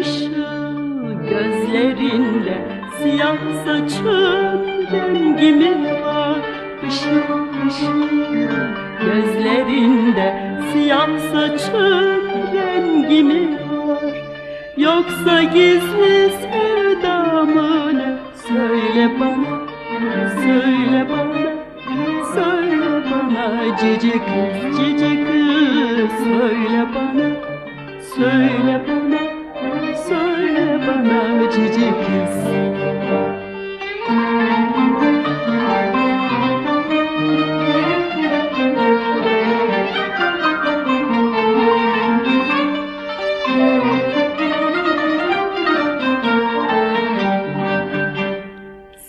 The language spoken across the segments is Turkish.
ışıl gözlerinde Siyah saçın rengi mi var. Işıl ışıl gözlerinde Siyah saçın rengi mi var. Yoksa gizli sevdamı ne Söyle bana, söyle bana Söyle bana cici kız, cici kız Söyle bana, söyle bana bana cici kız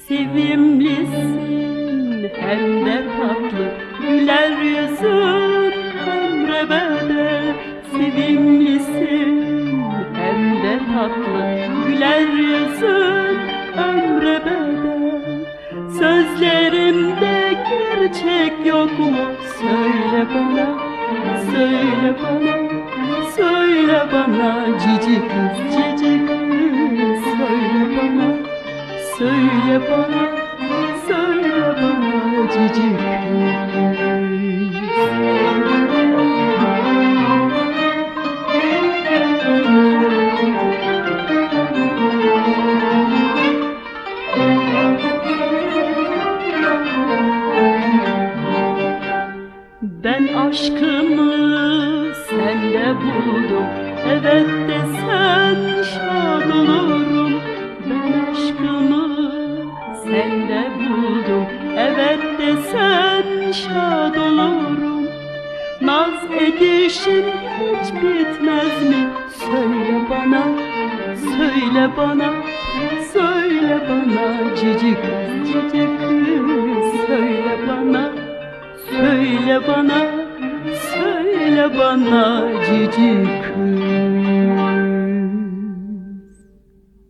Sevimlisin hem de tatlı. Güler yüzün ömre Sevimlisin gerçek yok mu? Söyle bana, söyle bana Söyle bana. Cici kız, cici kız Söyle bana Söyle bana, söyle bana. Cici Ben aşkımı sende buldum Evet de sen şad olurum. Ben aşkımı sende buldum Evet de sen şad olurum. Naz edişin hiç bitmez mi? Söyle bana, söyle bana Söyle bana cici kız, cici kız Söyle bana, söyle bana Söyle bana cici kız